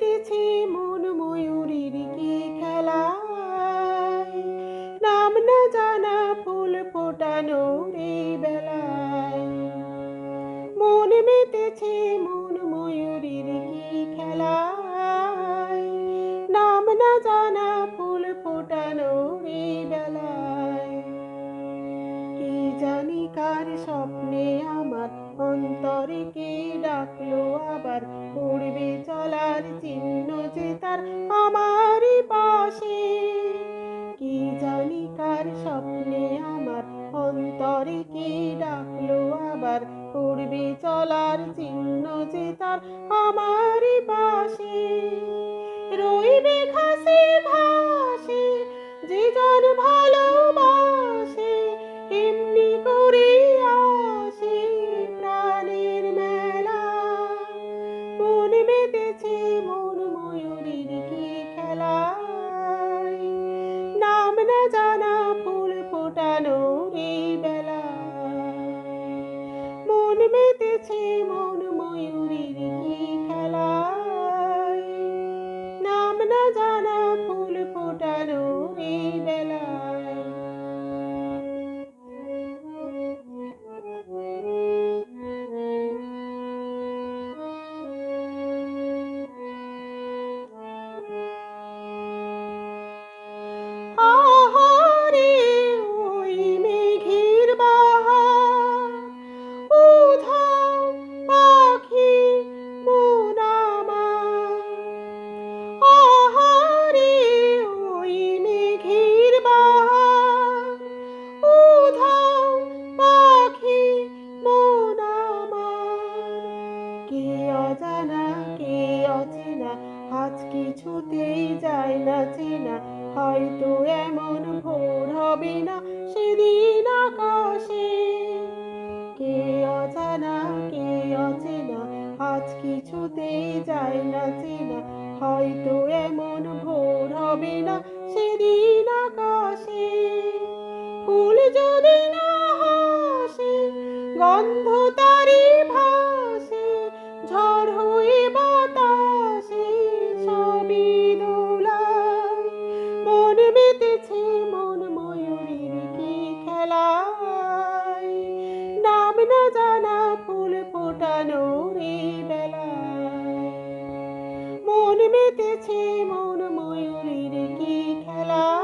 জিতেছে মন ময়ূরীর কি খেলায়? নাম না জানা ফুল ফোটানো রে বেলায়। মন মেতেছে মন ময়ূরীর কি খেলায়? নাম না জানা ফুল ফোটানো রে বেলায়। কার স্বপ্নে আমার অন্তরে কে ডাকলো আবার? পড়বে চলার চিহ্ন যে তার আমারই পাশে। কি জানি কার স্বপ্নে আমার অন্তরে কে ডাকলো আবার? পড়বে চলার চিহ্ন যে তার আমারই পাশে। মেতেছে মন ময়ূরীর কি খেলায় নাম না জানা ফুল ফোটানো এই বেলা মন মেতেছে মন ময়ূরীর কি খেলায় নাম না জানা ফুল ফোটানো এই বেলায়। কে অজানা, কে অচেনা? আজ কিছুতেই যায় না চেনা। হয়তো এমন ভোর হবে না সেদিন আকাশে। কে অজানা, কে অচেনা? আজ কিছুতেই যায় না চেনা। হয়তো এমন ভোর হবে না সেদিন আকাশে। বেলায় মন মেতেছে মন ময়ূরীর কি খেলায়